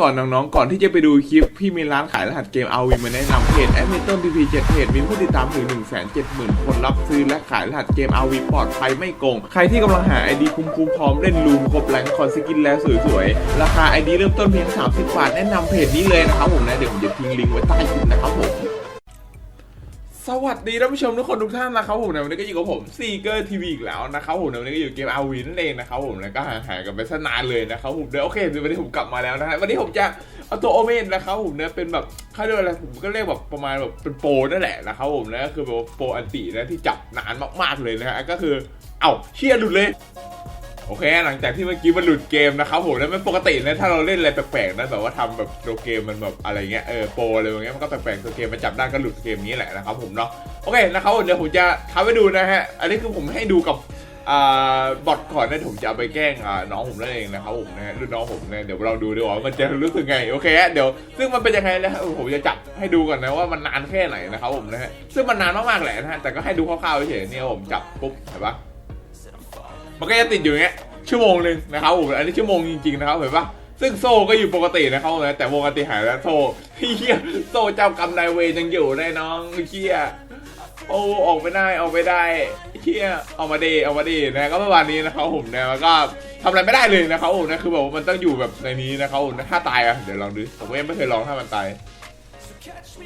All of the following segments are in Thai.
ก่อนน้องๆ ก่อนที่จะไปดูคลิป พี่มีร้านขายรหัสเกมเอาวีมาแนะนำเพจแอดมินต้นทีพีเจ็ดเพจมีผู้ติดตามถึง 1 7 0 0 0 0 คนรับซื้อและขายรหัสเกมเอาวีปลอดภัยไม่โกง ใครที่กำลังหาไอดีคุ้มๆพร้อมเล่นลูมครบแรงคอนสกินแล้วสวยๆ ราคา ID เริ่มต้นเพียง 30 บาท แนะนำเพจนี้เลยนะครับผมนะ เดี๋ยวผมจะทิ้งลิงก์ไว้ใต้คลิปนะครับผม สวัสดีท่านผู้ชมทุกคนทุกท่านนะครับผมในวันนี้ก็อยู่กับผมซีเกอร์ทีวีอีกแล้วนะครับผมในวันนี้ก็อยู่เกมอาวีนั่นเองนะครับผมแล้วก็ห่างหายกันไปสนานเลยนะครับผมเดี๋ยวโอเคเดี๋ยววันนี้ผมกลับมาแล้วนะฮะวันนี้ผมจะเอาตัวโอเมนนะครับผมเนี่ยเป็นแบบเขาเรียกอะไรผมก็เรียกแบบประมาณแบบเป็นโปรนั่นแหละนะครับผมนะก็คือแบบโปรอันตินะที่จับนานมากๆเลยนะฮะก็คือเอ้าเชี่ยหลุดเลย โอเค หลังจากที่เมื่อกี้มันหลุดเกมนะครับผมแล้วมันปกตินะถ้าเราเล่นอะไรแปลกๆนะแบบว่าทำแบบตัวเกมมันแบบอะไรเงี้ยเออโปรอะไรอย่างเงี้ยมันก็แปลกๆตัวเกมมันจับได้ก็หลุดเกมนี้แหละนะครับผมเนาะโอเคนะครับเดี๋ยวผมจะทำให้ดูนะฮะอันนี้คือผมให้ดูกับบอทก่อนนะผมจะเอาไปแกล้งน้องผมนั่นเองนะครับผมนะฮะรุ่นน้องผมเนี่ยเดี๋ยวเราดูดีกว่ามันจะรู้สึกไงโอเคฮะเดี๋ยวซึ่งมันเป็นยังไงนะฮะผมจะจับให้ดูก่อนนะว่ามันนานแค่ไหนนะครับผมนะฮะซึ่งมันนานมากๆแหละนะฮะแต่ก็ให้ดูคร่าวๆเฉยๆเนี่ยผมจับปุ๊บเห็นปะมันก็จะติดอยู่อย่างเงี้ย ชั่วโมงหนึ่งนะครับผมอันนี้ชั่วโมงจริงๆนะครับเห็นปะซึ่งโซ่ก็อยู่ปกตินะครับนะแต่ปกติหายแล้วโซ่เฮียโซ่เจ้ากรรมนายเวรยังอยู่ได้น้องเฮียโอ้ออกไม่ได้ออกไม่ได้เฮียเอามาดีเอามาดีนะก็ประมาณนี้นะครับผมนะแล้วก็ทำอะไรไม่ได้เลยนะครับผมนะคือแบบว่ามันต้องอยู่แบบในนี้นะครับผมถ้าตายอะเดี๋ยวลองดูผมยังไม่เคยลองถ้ามันตาย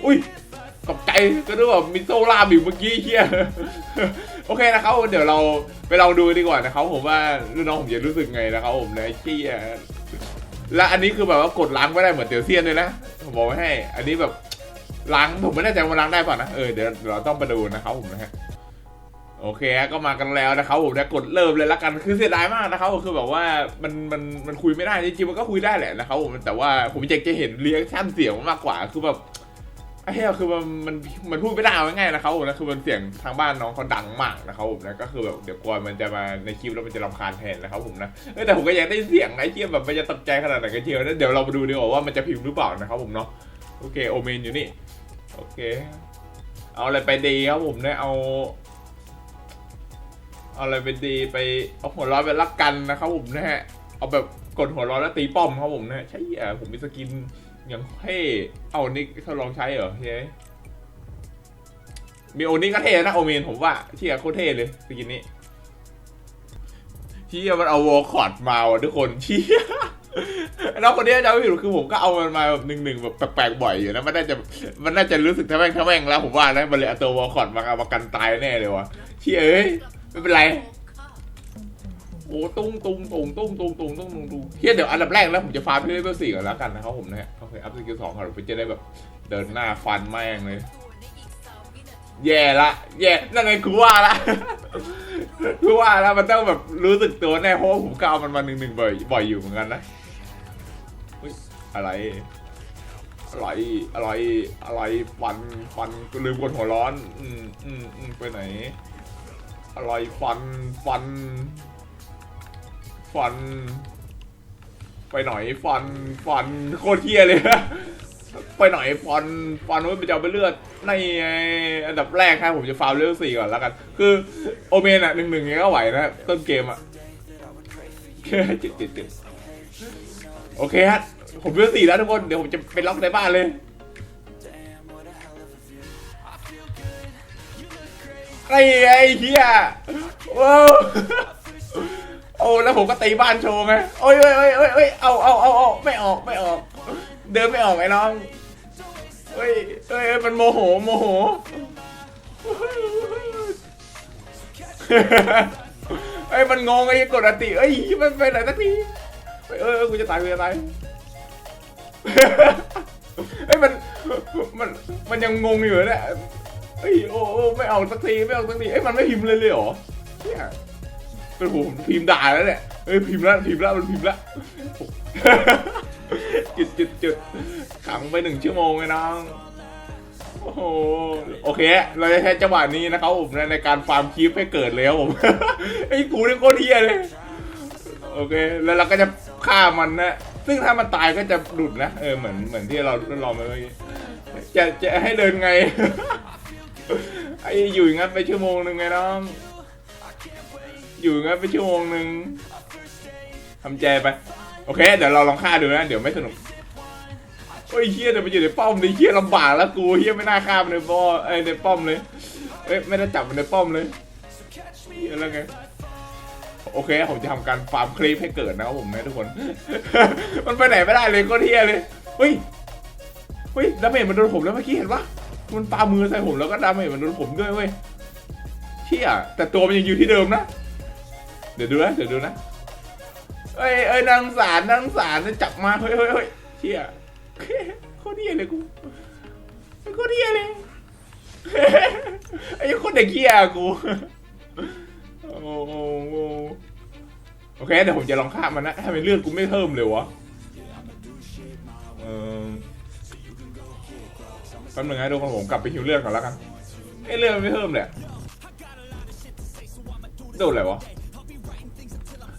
อุ้ยตกใจก็นึกว่ามีโซ่ล่ามอยู่เมื่อกี้เฮีย โอเคนะครับเดี๋ยวเราไปลองดูดีกว่านะครับผมว่ารุ่นน้องผมจะรู้สึกไงนะครับผมนะเฮียและอันนี้คือแบบว่ากดล้างไม่ได้เหมือนเตียวเซียนเลยนะผมบอกไว้ให้ อันนี้แบบล้างผมไม่แน่ใจว่าล้างได้เปล่านะเออเดี๋ยวเราต้องไปดูนะครับผมนะฮะโอเคก็มากันแล้วนะครับผมนะกดเริ่มเลยละกันคือเสียดายมากนะครับคือแบบว่ามันมันมันคุยไม่ได้จริงๆมันก็คุยได้แหละนะครับผมแต่ว่าผมอยากจะเห็นเรียกชั่นเสียงมากกว่าคือแบบ ไอ้เหี้ยคือมันมันมันพูดไม่ได้เอาง่ายๆนะครับผมนะคือมันเสียงทางบ้านน้องเขาดังมากนะครับผมนะก็คือแบบเดี๋ยวกลัวมันจะมาในคลิปแล้วมันจะรำคาญแทนนะครับผมนะเออแต่ผมก็อยากได้เสียงนะไอ้เหี้ยแบบมันจะตกใจขนาดไหนกันเชียวนะเดี๋ยวเรามาดูดีกว่าว่ามันจะพิมพ์หรือเปล่านะครับผมเนาะโอเคโอเมนอยู่นี่โอเค เอาอะไรไปดีครับผมเนี่ยเอาเอาอะไรไปดีไปเอาหัวร้อนไปรักกันนะครับผมนะฮะเอาแบบกดหัวร้อนแล้วตีป้อมครับผมนะใช่เอ่อผมมีสกิน ย่างเท่เอานี่ทดลองใช้เหรอเฮ้ยมีโอนี่ก็เท่นะโอเมนผมว่าเที่ยโคตรเท่เลยสกินนี้เที่ยมันเอาวอลคอร์ดมาว่ะทุกคนเที่ยน้องคนนี้จะไม่ผิดคือผมก็เอามันมาแบบหนึ่งหนึ่งแบบแปลกๆบ่อยอยู่นะมันน่าจะมันน่าจะรู้สึกทะแม่งทะแม่งแล้วผมว่านะมันเลยเอาตัววอลคอร์ดมาเอามากันตายแน่เลยวะเที่ยเอ้ยไม่เป็นไร โอ้ตุ้งตุ้งตุ้งตุ้งตุ้งตุ้งตุ้งตุ้งตุ้งเฮียเดี๋ยวอันดับแรกแล้วผมจะฟาร์มที่เลเวลสี่ก่อนแล้วกันนะครับผมนะฮะโอเคอัพสกิลสองก่อนผมจะได้แบบเดินหน้าฟันแม่งเลย แย่ละแย่นั่นไงกูว่าละกูว่าล้วมันต้องแบบรู้สึกตัวแน่เพราะว่าผมก็เอามันมาหนึ่งหนึ่งบ่อยบ่อยอยู่เหมือนกันนะอะไรอะไรอะไรอะไรฟันฟันก็ลืมกดหัวร้อน อืมอืมอืมไปไหนอะไรฟันฟัน ฟัน ไปหน่อยฟันฟันโคตรเทียเลย ไปหน่อยฟันฟันไว้ไปจะเอาไปเลือดในอันดับแรกครับผมจะฟาวเลือดสี่ก่อนแล้วกัน คือโอเมนอะหนึ่งหนึ่งก็ไหวนะต้นเกมอะจิตจิตจิตโอเคฮะผมเลือดสี่แล้วทุกคนเดี๋ยวผมจะไปล็อกในบ้านเลยไอ้ไอ้เฮียว้าว โอ้แล้วผมก็ตีบ้านโชว์ไงโอ้ยโอ้ยโอ้ยโอ้ยโอ้ยเอาเอาเอาเอาไม่ออกไม่ออก เดินไม่ออกไอ้น้องเฮ้ยเฮ้ยมันโมโหโมโหเฮ้ยมันงงไอ้กดอติเอ้ยมันไปไหนสักทีเฮ้ยเออกูจะตายกูจะตายเฮ้ยมันมันมันยังงงอยู่เนี่ยเฮ้ยโอ้โอ้ไม่ออกสักทีไม่ออกสักทีเอ้ยมันไม่พิมพ์เลยเลยเหรอเนี่ย เป็นผมพิมพ์ด่าแล้วเนี่ยเอ้ยพิมพ์แล้วพิมพ์แล้วมันพิมพ์แล้วจุดจุดจุดขังไปหนึ่งชั่วโมงเลยน้องโอ้โหโอเค เราจะใช้จังหวะนี้นะครับผมในการฟาร์มคีฟให้เกิดเลยครับผมไอ้กูนี่โคตรเฮียเลยโอเค แล้วเราก็จะฆ่ามันนะซึ่งถ้ามันตายก็จะหลุดนะเออเหมือนเหมือนที่เราทดลองไปเมื่อกี้จะจะให้เดินไง ไอ้อยู่อย่างนั้นไปชั่วโมงหนึ่งไงน้อง อยู่งั้นไปชั่วโมงหนึ่งทำใจไป โอเค เดี๋ยวเราลองฆ่าดูนะ เดี๋ยวไม่สนุกโอ้ยเฮียแต่มันอยู่ในป้อมเลยเฮียลำบากแล้วกูเฮียไม่น่าฆ่ามันในป้อไอในป้อมเลยเอ้ยไม่ได้จับมันในป้อมเลยเฮียแล้วไงโอเค ผมจะทำการฟาร์มคลิปให้เกิดนะครับผมนะทุกคน มันไปไหนไม่ได้เลยก็เฮียเลยเฮ้ยเฮ้ยดาเมจมันโดนผมแล้วเมื่อกี้เห็นปะมันปามือใส่ผมแล้วก็ดาเมจมันโดนผมด้วยเว้ยเชี่ยแต่ตัวมันยังอยู่ที่เดิมนะ เดี๋ยวดูนะ เดี๋ยวดูนะ เอ้ยเอ้ยนางสารนางสารจะจับมาเฮ้ยเฮ้ยเฮ้ยเชี่ยโคตรเหี้ยเลยกูโคตรเหี้ยเลยไอ้คนเด็กเหี้ยกูโอ้โหโอเคเดี๋ยวผมจะลองฆ่ามันนะถ้าเป็นเลือดกูไม่เพิ่มเลยวะเออแป๊บนึงนะทุกคนผมกลับไปฮิวเลือดก่อนแล้วกันไอ้เลือดมันไม่เพิ่มเลยโดนอะไรวะ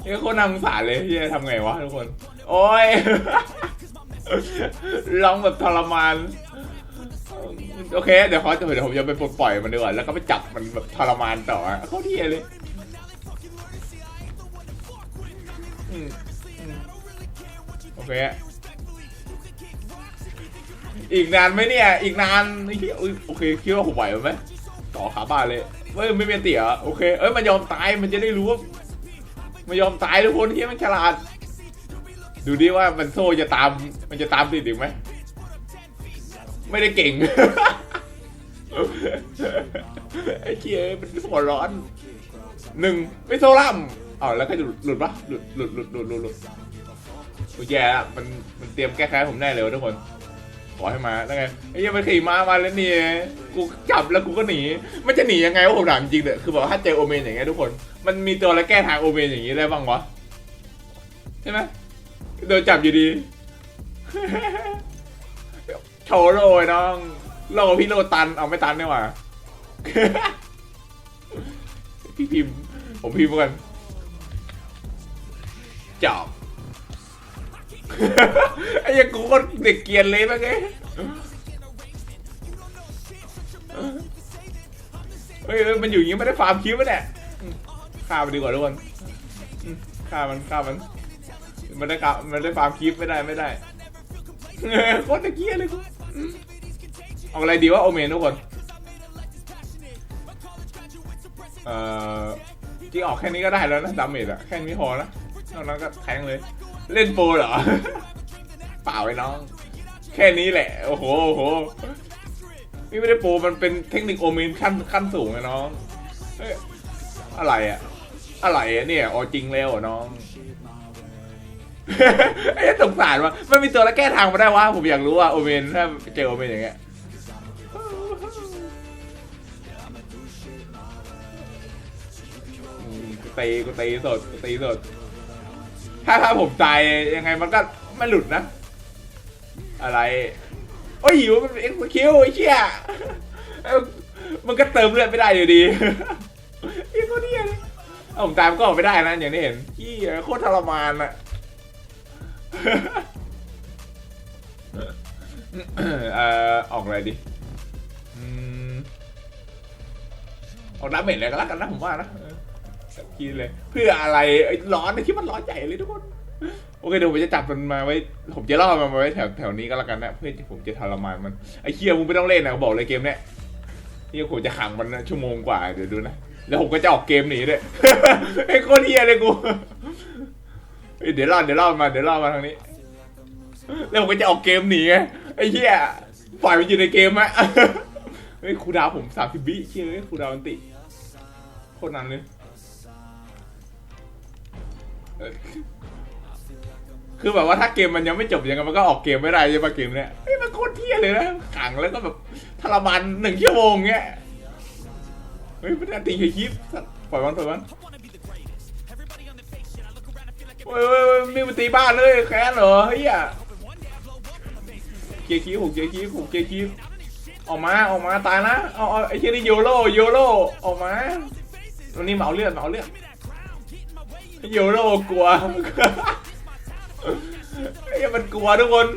ไอ้คนนางสารเลยที่จะทำไงวะทุกคน โอ้ยร้องแบบทรมาน โอเค เดี๋ยวเขาจะเดี๋ยวผมจะไปปลดปล่อยมันดีกว่าแล้วก็ไปจับมันแบบทรมานต่อเขาเที่ยเลยอืมอืมโอเค อีกนานไหมเนี่ย อีกนานโอเคคิดว่าผมไหวไหมต่อขาบ้านเลยเฮ้ยไม่เป็นเตี่ยโอเค เอ้ยมันยอมตายมันจะได้รู้ว่า ไมันยอมตายทุกคนที่มันฉลาด ดูดิว่ามันโซ่จะตาม มันจะตามติดอีกไหมไม่ได้เก่งไอ้เชี่ยมันหัวร้อนหนึ่งไม่โซ่ล่ำอ๋อแล้วก็หลุดหลุดปะหลุดหลุดหลุดหลุดหลุดหลุดโอ้ยแย่ละมันมันเตรียมแก้แค้นผมแน่เลยทุกคน ขอให้มาแล้วไงไอ้ยังมันขี่ม้ามาแล้วนี่กูจับแล้วกูก็หนีมันจะหนียังไงวะผมถามจริงเด้อคือแบบว่าถ้าเจอโอเมนอย่างเงี้ยทุกคน มันมีตัวอะไรแก้ทางโอเมนอย่างงี้ได้บ้างวะใช่ไหมโดนจับอยู่ดีโชว์โรยน้องโลพี่โลตันเอาไม่ตันได้หว่าพี่พิมพ์ผมพิมพ์กันจอบ ไอ้ยังกูก็เด็กเกียนเลยมั้งไงเฮ้ยมันอยู่อย่างงี้ไม่ได้ฟาร์มคิวมั้ยเนี่ยฆ่ามันดีกว่าทุกคนฆ่ามันฆ่ามัน มันได้กับมันได้ฟาร์มคลิปไม่ได้ไม่ได้โคตรตะเกียเลยกูเอาอะไรดีวะโอเมนทุกคน เอ่อจริงออกแค่นี้ก็ได้แล้วนะดาเมจอะแค่นี้พอนะนอกนั้นก็แทงเลย เล่นโปรเหรอ เปล่าไอ้น้อง แค่นี้แหละ โอ้โหโอ้โหนี่ไม่ได้โปรมันเป็นเทคนิคโอเมนขั้นขั้นสูงไงน้องเอ้ยอะไรอะอะไรอะเนี่ยออจริงแล้วน้อง ไอ้สงสารว่ามันมีตัวล้วแก้ทางมาได้วะผมอยากรู้ว่าโอเมนถ้าเจอโอเมนอย่างเงี้ยกูตีกูตีสดกูตีสด ถ้าถ้าผมตายยังไงมันก็ไม่หลุดนะ อะไร โอ้ยหิวมันเอ็กซ์คิวไอ้เชี่ยมันก็เติมเลือดไม่ได้อยู่ดีไอ้คนเนี้ยเลยเอาผมตายมันก็ออกไม่ได้นะอย่างที่เห็นขี้โคตรทรมานอะเอ่อออกอะไรดิอออกดาเมจเลยก็แล้วกันนะผมว่านะ เออแบบคิดเลย เพื่ออะไรไอ้ร้อนไอ้ที่มันร้อนใหญ่เลยทุกคน โอเคเดี๋ยวผมจะจับมันมาไว้ ผมจะล่อมันมาไว้แถวแถวนี้ก็แล้วกันนะเพื่อที่ผมจะทรมานมันไอ้เคียมึงไม่ต้องเล่นนะบอกเลยเกมเนี้ยเฮียผมจะขังมันนะชั่วโมงกว่าเดี๋ยวดูนะแล้วผมก็จะออกเกมหนีด้วยไอ้โคตรเฮียเลยกูเดี๋ยวล่อเดี๋ยวล่อมาเดี๋ยวล่อมาทางนี้ แล้วผมก็จะออกเกมหนีไงไอ้เหี้ยปล่อยมันอยู่ในเกมอะเฮ้ยครูดาวผมสามสิบวิเชี่ยเฮ้ยครูดาวมันติโคตรนานเลย คือแบบว่าถ้าเกมมันยังไม่จบยังไงมันก็ออกเกมไม่ได้ใช่ปะเกมเนี้ยเฮ้ยมันโคตรเที่ยเลยนะขังแล้วก็แบบทรมานหนึ่งชั่วโมงเงี้ยเฮ้ยมันน่าตีคลิปปล่อยมันปล่อยมันโอ้ยโอ้ยโอ้ยมีมันตีบ้านเลยแค้นเหรอเฮ้ยเกียร์คีย์ผมเกียร์คีย์ผมเกียร์คีย์ออกมาออกมาตายนะเอาเอาไอ้เชี่ยนี่โยโร่โยโร่ออกมาวันนี้เหมาเลือดเหมาเลือด โยโร่กลัวไอ้เหี้ยมันกลัวทุกคน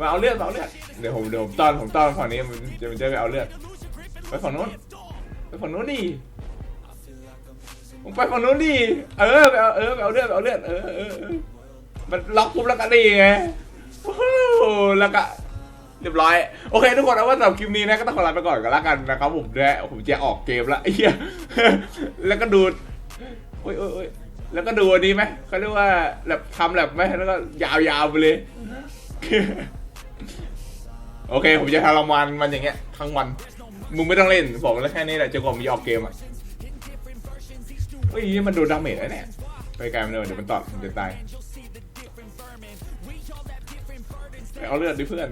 มาเอาเลือดมาเอาเลือดเดี๋ยวผมเดี๋ยวผมต้อนผมต้อนฝั่งนี้มันจะมันจะไปเอาเลือดไปฝั่งนู้นไปฝั่งนู้นดิผมไปฝั่งนู้นดิเออไปเอาเออไปเอาเลือดไปเอาเลือดเออเออมันล็อกปุ๊บแล้วก็ดีไงโอ้แล้วก็เรียบร้อยโอเคทุกคนเอาว่าสำหรับคลิปนี้นะก็ต้องขอลาไปก่อนกันละกันนะครับผมแด้ผมจะออกเกมละไอ้เหี้ยแล้วก็ดู โอ้ยโอ้ยโอ้ยแล้วก็ดูอันนี้ไหมเขาเรียกว่าแบบทำแบบไหมแล้วก็ยาวๆไปเลย โอเค ผมจะทรมานมันอย่างเงี้ยทั้งวัน มึงไม่ต้องเล่น บอกแล้วแค่นี้แหละจนกว่ามึงจะออกเกมอะเฮ้ยมันโดนดาเมจแล้วเนี่ยไปไกลมันเลยเดี๋ยวมันตอดมันจะตายไปเอาเลือดดิเพื่อน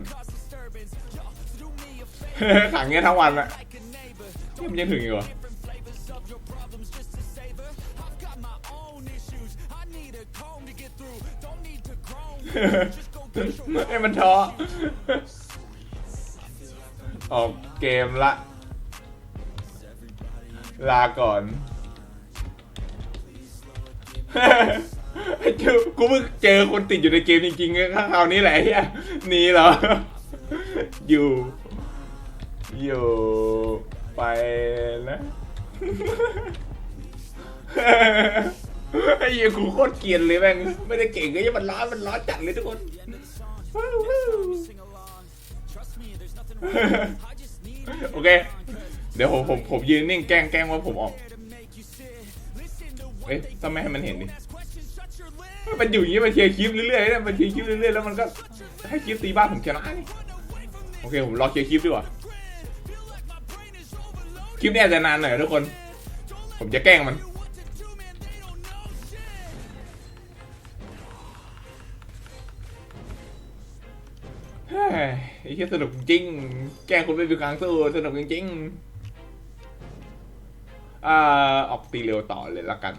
ขังเงี้ยทั้งวันอะนี่มันยังถึงอยู่เห รอให้มันท้อออกเกมละ ลาก่อนเจ้ากูเพิ่งเจอคนติดอยู่ในเกมจริงๆข้างคราวนี้แหละเฮียหนีเหรอ อยู่ อยู่ไปนะ ไอ้เหี้ยกูโคตรเกรียนเลยแม่งไม่ได้เก่งก็ยังมันร้อมันร้อจัดเลยทุกคนโอเค เดี๋ยวผมผมผมยืนนิ่งแกล้งแกล้งว่าผมออกเอ๊ะทำไมให้มันเห็นดิมันอยู่อย่างนี้มันเคลียร์คลิปเรื่อยๆนะมันเคลียร์คลิปเรื่อยๆแล้วมันก็ให้คลิปตีบ้านผมชนะนี่โอเคผมรอเคลียร์คลิปดีกว่าคลิปนี้อาจจะนานหน่อยทุกคน ผมจะแกล้งมัน เฮ้ยไอ้เหี้ยสนุกจริง แกล้งคนไม่มีกลางสู้สนุกจริงๆอ่าออกตีเร็วต่อเลยละกัน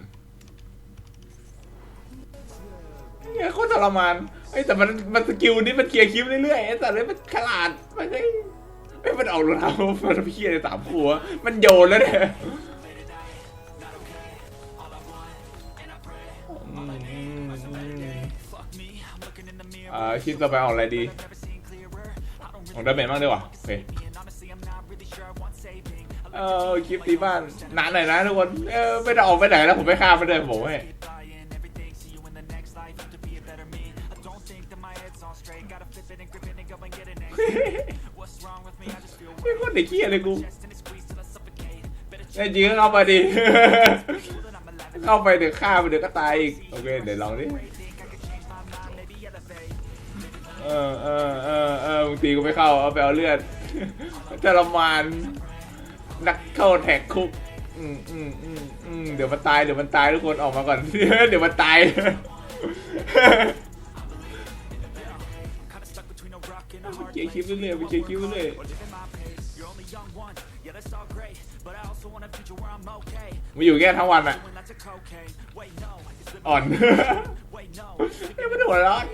เนี่ยโคตรทรมานไอ้แต่มันมันสกิลนี้มันเคลียร์คลิปเรื่อยๆไอ้แต่เลยมันขลาดมันไอ้ไอ้มันเอารองเท้ามันพี่เคียในสามครัว มันโยนแล้วเนี่ยอ่าคิดต่อไปออกอะไรดี ของดาเมจบ้างดีกว่าโอเคเออคลิปตีบ้านนานหน่อยนะทุกคนเออไม่ได้ออกไปไหนแล้วผมไม่ข้ามไปเลยผมให้ไม่คนเด็กขี้ยเลยกูแน่จริงเข้ามาดิ เข้าไปเดี๋ยวฆ่าไปเดี๋ยวก็ตายอีก โอเค เดี๋ยวลองดิ เออเออเออเออบางทีก็ไม่เข้าเอาไปเอาเลือดทรมานนักเข้าแท็กคุกอืมอืมอืมอืมเดี๋ยวมันตายเดี๋ยวมันตายทุกคนออกมาก่อน เดี๋ยวมันตายเกียร์คลิปเรื่อยๆไปเกียร์คลิปเรื่อยๆมาอยู่แค่ทั้งวันอะอ่อนยังไม่ได้หัวร้อน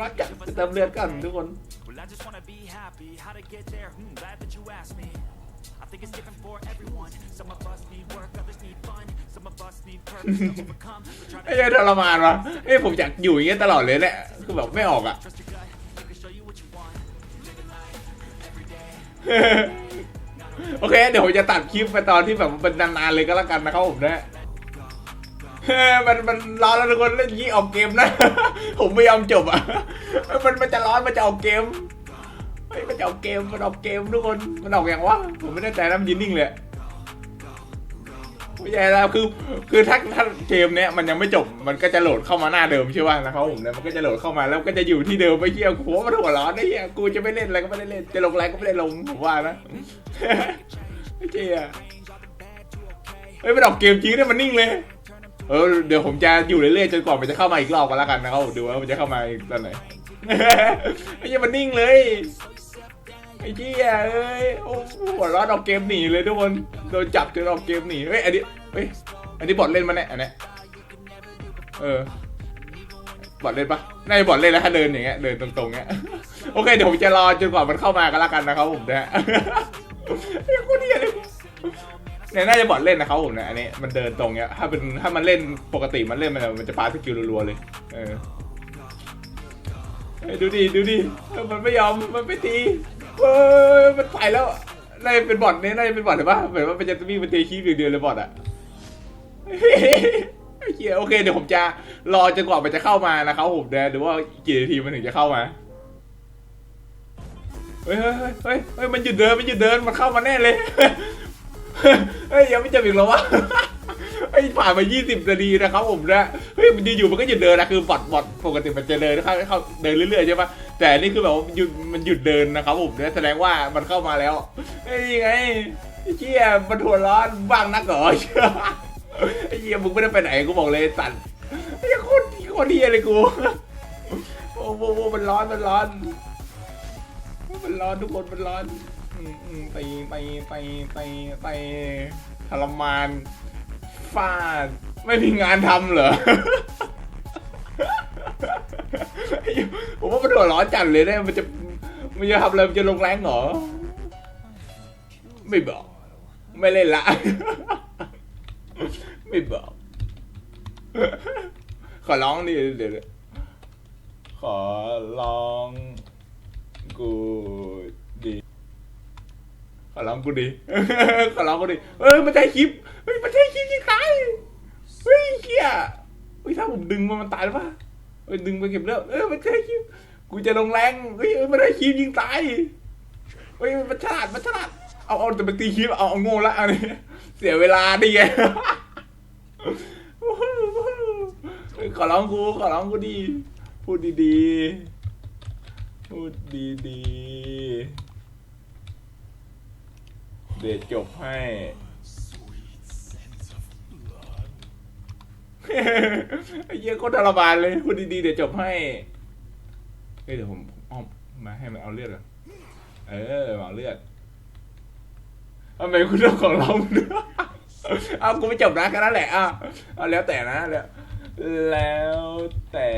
รักกันไปเติมเลือดกันทุกคน Well, I just wanna be happy. How to get there? Hmm, glad that you asked me. I think it's different for everyone. Some of us need work, others need fun. Some of us need purpose to overcome. We're trying ไอ้เหี้ยทรมานวะเอ้ยผมอยากอยู่อย่างเงี้ยตลอดเลยแหละคือแบบไม่ออกอะ to trust your gut. It can show you what you want. โอเค เดี๋ยวผมจะตัดคลิปไปตอนที่แบบมันเป็นนานๆเลยก็แล้วกันนะครับผมนะ เฮ้ยมันมันร้อนแล้วทุกคนเล่นยี่ออกเกมนะ ผมไม่ยอมจบอะ มันมันจะร้อนมันจะออกเกมเฮ้ยมันจะออกเกมมันออกเกมทุกคนมันออกอย่างวะผมไม่แน่นะมันยืนนิ่งเลยไม่ใช่แล้วคือคือถ้าถ้าเกมเนี้ยมันยังไม่จบมันก็จะโหลดเข้ามาหน้าเดิมใช่ป่ะนะครับผมเนี่ยมันก็จะโหลดเข้ามาแล้วก็จะอยู่ที่เดิมไปเที่ยวหัวมันหัวร้อนไอ้เหี้ยกูจะไม่เล่นอะไรก็ไม่ได้เล่นจะลงอะไรก็ไม่ได้ลงผมว่านะไม่ใช่อะเฮ้ยมันออกเกมจริงเนี่ยมันนิ่งเลย เออเดี๋ยวผมจะอยู่เรื่อยๆจนกว่ามันจะเข้ามาอีกรอบกันแล้วกันนะครับผมดูว่ามันจะเข้ามาอีกตอนไหนไอ้เหี้ยมันนิ่งเลยไอ้เหี้ยเอ้ยโอ้โหหัวเร้อนออกเกมหนีเลยทุกคนโดนจับจนออกเกมหนีเฮ้ยอันนี้เฮ้ยอันนี้บอทเล่นมาเนี่ยอันนี้เออบอทเล่นปะน่าจะบอทเล่นแล้วถ้าเดินอย่างเงี้ยเดินตรงๆเงี้ยโอเคเดี๋ยวผมจะรอจนกว่ามันเข้ามากันแล้วกันนะครับผมนะฮะไอ้คตรเหี้ยเลย เนี่ยน่าจะบอดเล่นนะครับผมเนี่ยอันนี้มันเดินตรงเนี้ยถ้าเป็นถ้ามันเล่นปกติมันเล่นมันจะมันจะปาสกิลรัวๆเลย เออดูดิดูดิมันไม่ยอมมันไม่ตีเฮ้ยมันไปแล้วน่าจะเป็นบอทเนี่ยน่าจะเป็นบอทหรือเปล่าเหมือนว่ามันจะมีมันตีคีบอย่เดียวเลยบอทอะเหี้ยโอเคเดี๋ยวผมจะรอจนกว่ามันจะเข้ามานะครับผมนะหรือว่ากี่นาทีมันถึงจะเข้ามาเฮ้ยเฮ้ยเฮ้ยเฮ้ยเฮ้ยมันหยุดเดินมันหยุดเดินมันเข้ามาแน่เลย เฮ้ยยังไม่จบอีกเหรอวะไอ้ผ่านมา 20 นาทีนะครับผมนะเฮ้ยมันอยู่ๆมันก็หยุดเดินนะคือบอทบอทปกติมันจะเดินเข้าเข้าเดินเรื่อยๆใช่ปะแต่นี่คือแบบว่าหยุดมันหยุดเดินนะครับผมเนี่ยแสดงว่ามันเข้ามาแล้วเฮ้ยไงไอ้เชี่ยมันหัวร้อนบ้างนักเหรอไอ้เหี้ยมึงไม่ได้ไปไหนกูบอกเลยสั่นไอ้เหี้ยโคตรโคตรเหี้ยเลยกูโอ้โหมันร้อนมันร้อน มันร้อนทุกคนมันร้อน ไปไปไปไปไปทรมานฟาด ไม่มีงานทำเหรอ ผมว่ามันหัวร้อนจัดเลยเนี่ยมันจะมันจะทำอะไรมันจะลงแรงเหรอ ไม่บอก ไม่เล่นละ ไม่บอก ขอร้องดิเดี๋ยวขอร้องกู ขอร้องกูดีขอร้องกูดีเอ้ยมันใช้คลิปเฮ้ยมันใช้คลิปยิงตายเฮ้ยเฮียเฮ้ยถ้าผมดึงมันมันตายหรือเปะเอ้ยดึงไปเก็บเลือดเอ้ยมันใช้คลิปกูจะลงแรงเฮ้ยมันได้คลิปยิงตายเฮ้ยมันฉลาดมันฉลาดเอาเอาแต่ไปตีคลิปเอาเอาโง่ละอันนี้เสียเวลาดิไงขอร้องกูขอร้องกูดี พูดดีๆ พูดดีๆ เดี๋ยวจบให้ ไอ้เหี้ยโคตรทรมานเลยพูดดีๆเดี๋ยวจบให้เฮ้ยเดี๋ยวผมผมอ้อมมาให้มันเอาเลือดก่อนเออเอาเลือดทำไมคุณต้องของเราด้วยเอากูไม่จบนะแค่นั้นแหละอะเอาแล้วแต่นะแล้วแล้วแต่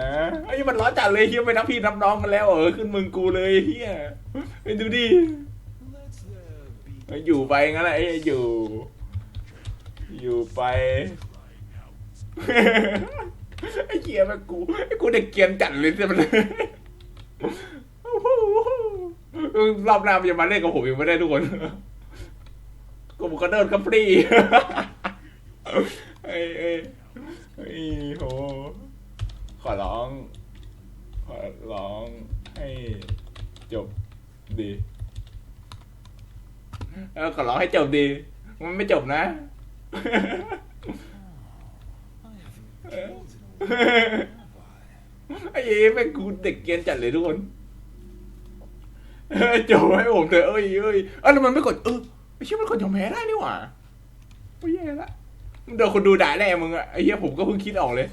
นะไอ้ยมันร้อนจัดเลยเฮียไปนับพี่นับน้องกันแล้วเออขึ้นมึงกูเลยเฮียไปดูดิ อยู่ไปงั้นแหละไอ้อยู่ อยู่ไปไอ้เกียมันกูไอ้กูเด็กเกียนจัดเลยใช่ไหมรอบหน้ามันจะมาเล่นกับผมอีกไม่ได้ทุกคนกูมันก็เดินกับปรีเอ้ยเอ้ยเอ้โหขอร้อง ขอร้องให้จบดี เออขอร้องให้จบดี มันไม่จบนะไอ้เอ๋แม่งกูเด็กเกียนจัดเลยทุกคนจบให้ผมเถอะเอ้ยเอ้ยเออแล้วมันไม่กดเออไอ้เชี่ยมันกดยอมแพ้ได้นี่หว่าโอ้ยแย่ละเดี๋ยวคนดูด่าแน่มึงอะไอ้เหี้ยผมก็เพิ่งคิดออกเลย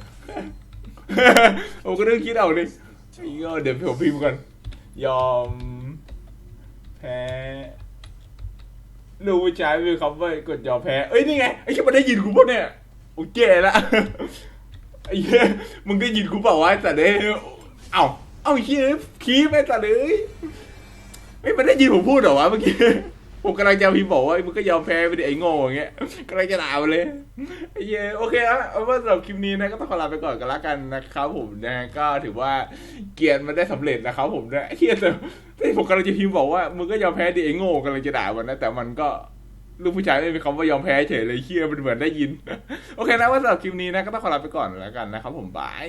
ผมก็เพิ่งคิดออกเลยไอ้เหี้ยเดี๋ยวผมพิมพ์ก่อนยอมแพ้ ลูกผู้ชายไม่มีคำว่ากดยอมแพ้ เอ้ยนี่ไงไอ้ที่มันได้ยินกูปะเนี่ยโอเคละไอ้เหี้ยมึงได้ยินกูเปล่าวะแต่เด้เอ้าเอ้าไอ้เหี้ยคีบไอ้แต่เลยไม่มันได้ยินผมพูดเหรอวะเมื่อกี้ ผมกำลังจะพิมพ์บอกว่ามึงก็ยอมแพ้ไปดิไอ้โง่อย่างเงี้ยกำลังจะด่ามันเลยไอ้เหี้ยโอเคนะเอาว่าสำหรับคลิปนี้นะก็ต้องขอลาไปก่อนกันละกันนะครับผมนะก็ถือว่าเกียรติมันได้สำเร็จนะครับผมนะไอ้เหี้ยแต่แต่ผมกำลังจะพิมพ์บอกว่ามึงก็ยอมแพ้ดิไอ้โง่กำลังจะด่ามันนะแต่มันก็ลูกผู้ชายไม่มีคำว่ายอมแพ้เฉยเลยเฮียมันเหมือนได้ยิน โอเคนะว่าสำหรับคลิปนี้นะก็ต้องขอลาไปก่อนแล้วกันนะครับผมบาย